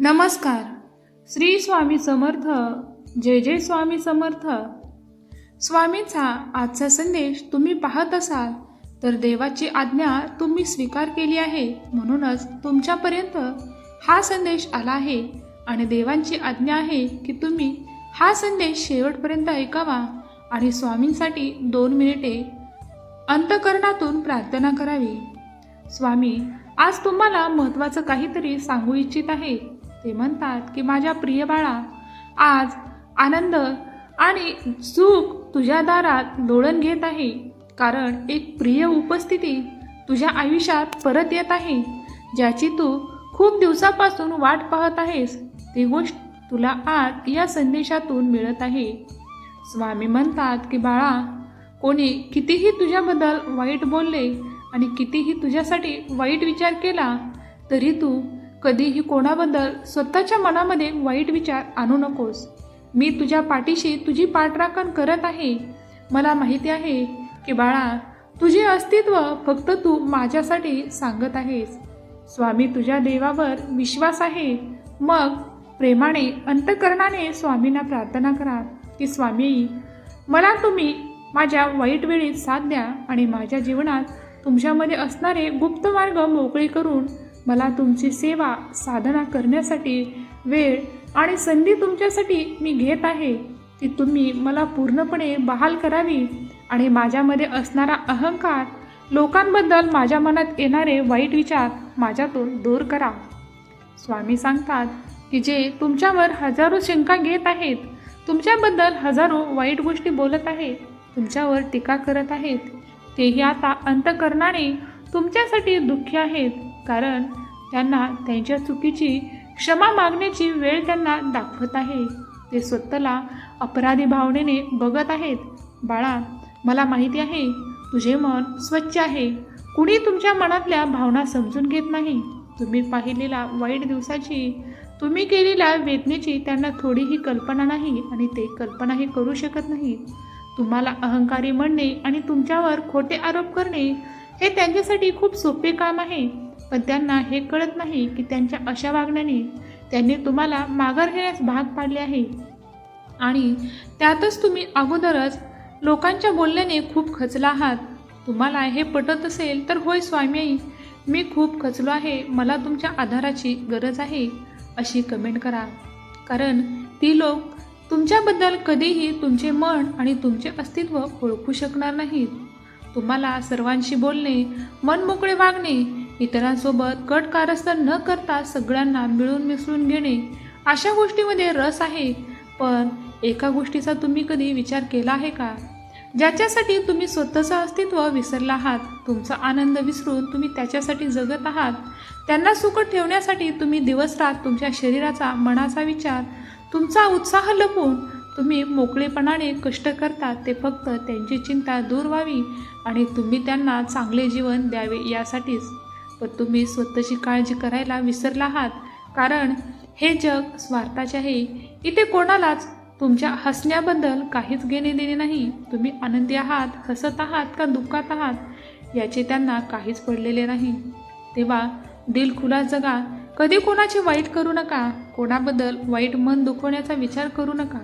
नमस्कार. श्री स्वामी समर्थ जय जय स्वामी समर्थ. स्वामीचा आजचा संदेश तुम्ही पाहत असाल तर देवाची आज्ञा तुम्ही स्वीकार केली आहे म्हणूनच तुमच्यापर्यंत हा संदेश आला आहे आणि देवांची आज्ञा आहे की तुम्ही हा संदेश शेवटपर्यंत ऐकावा आणि स्वामींसाठी दोन मिनिटे अंतकरणातून प्रार्थना करावी. स्वामी आज तुम्हाला महत्त्वाचं काहीतरी सांगू इच्छित आहे. ते म्हणतात की माझ्या प्रिय बाळा आज आनंद आणि सुख तुझ्या दारात लोळण घेत आहे. कारण एक प्रिय उपस्थिती तुझ्या आयुष्यात परत येत आहे. ज्याची तू खूप दिवसापासून वाट पाहत आहेस ती गोष्ट तुला आज या संदेशातून मिळत आहे. स्वामी म्हणतात की बाळा कोणी कितीही तुझ्याबद्दल वाईट बोलले आणि कितीही तुझ्यासाठी वाईट विचार केला तरी तू कधीही कोणाबद्दल स्वतःच्या मनामध्ये वाईट विचार आणू नकोस. मी तुझ्या पाठीशी तुझी पाठराखण करत आहे. मला माहिती आहे की बाळा तुझे अस्तित्व फक्त तू माझ्यासाठी सांगत आहेस. स्वामी तुझ्या देवावर विश्वास आहे. मग प्रेमाने अंतकरणाने स्वामींना प्रार्थना करा की स्वामी मला तुम्ही माझ्या वाईट वेळीत साथ द्या आणि माझ्या जीवनात तुमच्यामध्ये असणारे गुप्त मार्ग मोकळे करून मला तुमची सेवा साधना करण्यासाठी वेळ आणि संधी तुमच्यासाठी मी घेत आहे. ती तुम्ही मला पूर्णपणे बहाल करावी. आणि माझ्यामध्ये असणारा अहंकार लोकांबद्दल माझ्या मनात येणारे वाईट विचार माझ्यातून दूर करा. स्वामी सांगतात की जे तुमच्यावर हजारो शंका घेत आहेत तुमच्याबद्दल हजारो वाईट गोष्टी बोलत आहेत तुमच्यावर टीका करत आहेत तेही आता अंतकरणाने तुमच्यासाठी दुःखी आहेत. कारण त्यांना त्यांच्या चुकीची क्षमा मागण्याची वेळ त्यांना दाखवत आहे. ते स्वतःला अपराधी भावनेने बघत आहेत. बाळा मला माहिती आहे तुझे मन स्वच्छ आहे. कुणी तुमच्या मनातल्या भावना समजून घेत नाही. तुम्ही पाहिलेल्या वाईट दिवसाची तुम्ही केलेल्या वेदनेची त्यांना थोडीही कल्पना नाही आणि ते कल्पनाही करू शकत नाही. तुम्हाला अहंकारी म्हणणे आणि तुमच्यावर खोटे आरोप करणे हे त्यांच्यासाठी खूप सोपे काम आहे. पण त्यांना हे कळत नाही की त्यांच्या अशा वागण्याने त्यांनी तुम्हाला माघार घेण्यास भाग पाडले आहे. आणि त्यातच तुम्ही अगोदरच लोकांच्या बोलण्याने खूप खचला आहात. तुम्हाला हे पटत असेल तर होय स्वामी मी खूप खचलो आहे. मला तुमच्या आधाराची गरज आहे अशी कमेंट करा. कारण ती लोक तुमच्याबद्दल कधीही तुमचे मन आणि तुमचे अस्तित्व ओळखू शकणार नाहीत. तुम्हाला सर्वांशी बोलणे मन मोकळे वागणे इतरांसोबत कट कारस्थान न करता सगळ्यांना मिळून मिसळून घेणे अशा गोष्टीमध्ये रस आहे. पण एका गोष्टीचा तुम्ही कधी विचार केला आहे का? ज्याच्यासाठी तुम्ही स्वतःचं अस्तित्व विसरला आहात तुमचा आनंद विसरून तुम्ही त्याच्यासाठी जगत आहात त्यांना सुखट ठेवण्यासाठी तुम्ही दिवसरात तुमच्या शरीराचा मनाचा विचार तुमचा उत्साह लपून तुम्ही मोकळेपणाने कष्ट करता ते फक्त त्यांची चिंता दूर व्हावी आणि तुम्ही त्यांना चांगले जीवन द्यावे यासाठीच. पण तुम्ही स्वतःची काळजी करायला विसरला आहात. कारण हे जग स्वार्थाचे आहे. इथे कोणालाच तुमच्या हसण्याबद्दल काहीच घेणे देणे नाही. तुम्ही आनंदी आहात हसत आहात का दुःखात आहात याचे त्यांना काहीच पडलेले नाही. तेव्हा दिल खुला जगा. कधी कोणाचे वाईट करू नका. कोणाबद्दल वाईट मन दुखवण्याचा विचार करू नका.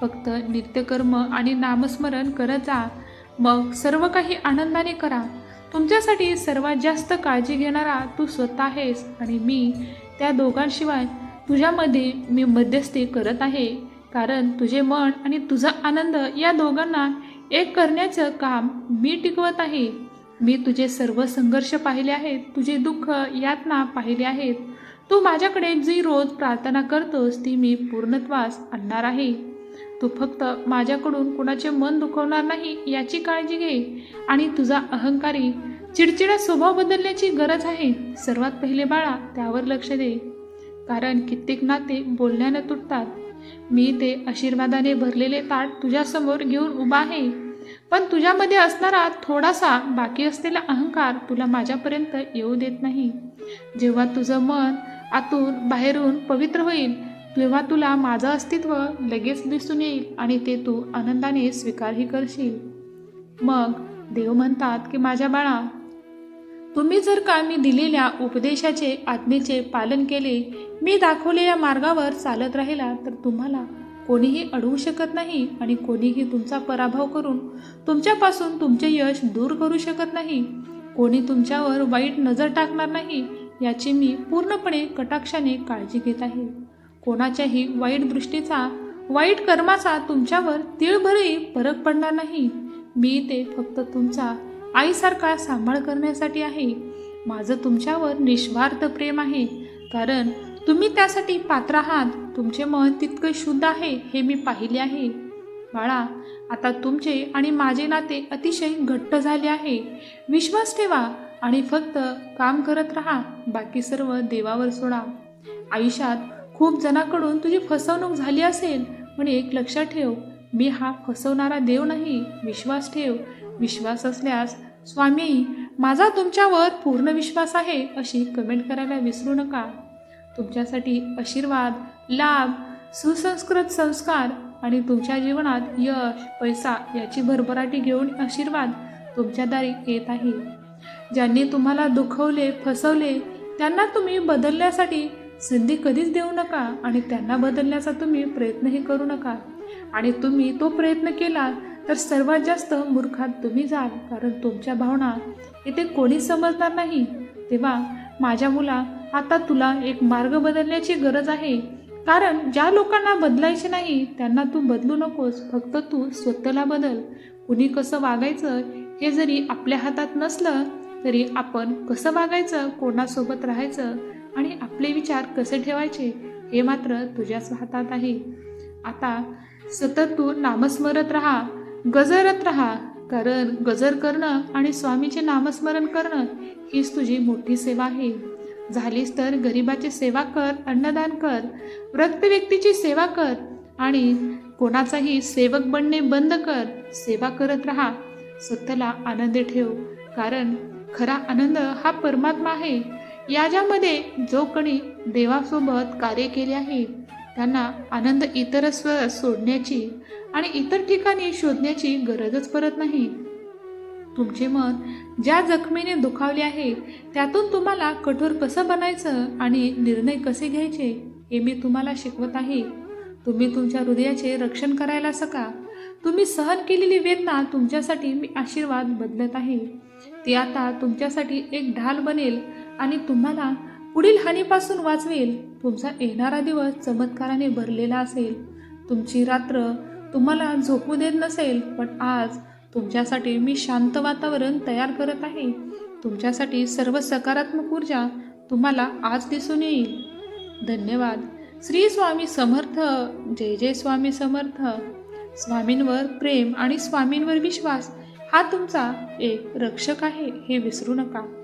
फक्त नित्यकर्म आणि नामस्मरण करत जा. मग सर्व काही आनंदाने करा. तुमच्यासाठी सर्वात जास्त काळजी घेणारा तू स्वतः आहेस आणि मी त्या दोघांशिवाय तुझ्यामध्ये मी मध्यस्थी करत आहे. कारण तुझे मन आणि तुझा आनंद या दोघांना एक करण्याचं काम मी टिकवत आहे. मी तुझे सर्व संघर्ष पाहिले आहेत तुझे दुःख यातना पाहिले आहेत. तू माझ्याकडे जी रोज प्रार्थना करतोस ती मी पूर्णत्वास आणणार आहे. तू फक्त माझ्याकडून कुणाचे मन दुखवणार नाही याची काळजी घे. आणि तुझा अहंकारी चिडचिडा स्वभाव बदलण्याची गरज आहे. सर्वात पहिले बाळा त्यावर लक्ष दे. कारण कित्येक नाते बोलण्यानं तुटतात. मी ते आशीर्वादाने भरलेले ताट तुझ्यासमोर घेऊन उभा आहे. पण तुझ्यामध्ये असणारा थोडासा बाकी असलेला अहंकार तुला माझ्यापर्यंत येऊ देत नाही. जेव्हा तुझं मन आतून बाहेरून पवित्र होईल तेव्हा तुला माझं अस्तित्व लगेच दिसून येईल आणि ते तू आनंदाने स्वीकारही करशील. मग देव म्हणतात की माझ्या बाळा तुम्ही जर का मी दिलेल्या उपदेशाचे आज्ञेचे पालन केले मी दाखवलेल्या मार्गावर चालत राहिला तर तुम्हाला कोणीही अडवू शकत नाही आणि कोणीही तुमचा पराभव करून तुमच्यापासून तुमचे यश दूर करू शकत नाही. कोणी तुमच्यावर वाईट नजर टाकणार नाही याची मी पूर्णपणे कटाक्षाने काळजी घेत आहे. कोणाच्याही वाईट दृष्टीचा वाईट कर्माचा तुमच्यावर तिळभरही फरक पडणार नाही. मी ते फक्त तुमचा आईसारखा सांभाळ करण्यासाठी आहे. माझं तुमच्यावर निस्वार्थ प्रेम आहे. कारण तुम्ही त्यासाठी पात्र आहात. तुमचे मन तितकं शुद्ध आहे हे मी पाहिले आहे. बाळा आता तुमचे आणि माझे नाते अतिशय घट्ट झाले आहे. विश्वास ठेवा आणि फक्त काम करत राहा. बाकी सर्व देवावर सोडा. आयुष्यात खूप जणांकडून तुझी फसवणूक झाली असेल पण एक लक्षात ठेव मी हा फसवणारा देव नाही विश्वास ठेव. विश्वास असल्यास स्वामी माझा तुमच्यावर पूर्ण विश्वास आहे अशी कमेंट करायला विसरू नका. तुमच्यासाठी आशीर्वाद लाभ सुसंस्कृत संस्कार आणि तुमच्या जीवनात यश पैसा याची भरभराटी घेऊन आशीर्वाद तुमच्या दारी येत आहे. ज्यांनी तुम्हाला दुखवले फसवले त्यांना तुम्ही बदलण्यासाठी संधी कधीच देऊ नका आणि त्यांना बदलण्याचा तुम्ही प्रयत्नही करू नका. आणि तुम्ही तो प्रयत्न केला तर सर्वात जास्त मूर्खात तुम्ही जाल कारण तुमच्या भावना इथे कोणीच समजणार नाही. तेव्हा माझ्या मुला आता तुला एक मार्ग बदलण्याची गरज आहे. कारण ज्या लोकांना बदलायचे नाही त्यांना तू बदलू नकोस फक्त तू स्वतःला बदल. कुणी कसं वागायचं हे जरी आपल्या हातात नसलं तरी आपण कसं वागायचं कोणासोबत राहायचं आणि आपले विचार कसे ठेवायचे हे मात्र तुझ्याच हातात आहे. आता सतत तू नामस्मरत राहा गजरत राहा. कारण गजर करणं आणि स्वामीचे नामस्मरण करणं हीच तुझी मोठी सेवा आहे. झालीस तर गरिबाची सेवा कर अन्नदान कर व्रक्त व्यक्तीची सेवा कर आणि कोणाचाही सेवक बनणे बंद कर. सेवा करत राहा. स्वतःला आनंदी ठेव. कारण खरा आनंद हा परमात्मा आहे. याच्यामध्ये जो कोणी देवासोबत कार्य केले आहे त्यांना आनंद इतरस्व सोडण्याची आणि इतर ठिकाणी शोधण्याची गरजच पडत नाही. तुमचे मन ज्या जखमीने दुखावले आहे त्यातून तुम्हाला कठोर कसं बनायचं आणि निर्णय कसे घ्यायचे हे मी तुम्हाला शिकवत आहे. तुम्ही तुमच्या हृदयाचे रक्षण करायला सका. तुम्ही सहन केलेली वेदना तुमच्यासाठी मी आशीर्वाद बदलत आहे. ती आता तुमच्यासाठी एक ढाल बनेल. आणि तुम्हाला पुढील हानीपासून वाचवेल. तुमचा येणारा दिवस चमत्काराने भरलेला असेल. तुमची रात्र तुम्हाला झोपू देत नसेल पण आज तुमच्यासाठी मी शांत वातावरण तयार करत आहे. तुमच्यासाठी सर्व सकारात्मक ऊर्जा तुम्हाला आज दिसून येईल. धन्यवाद. श्री स्वामी समर्थ. जय जय स्वामी समर्थ. स्वामींवर प्रेम आणि स्वामींवर विश्वास हा तुमचा एक रक्षक आहे हे विसरू नका.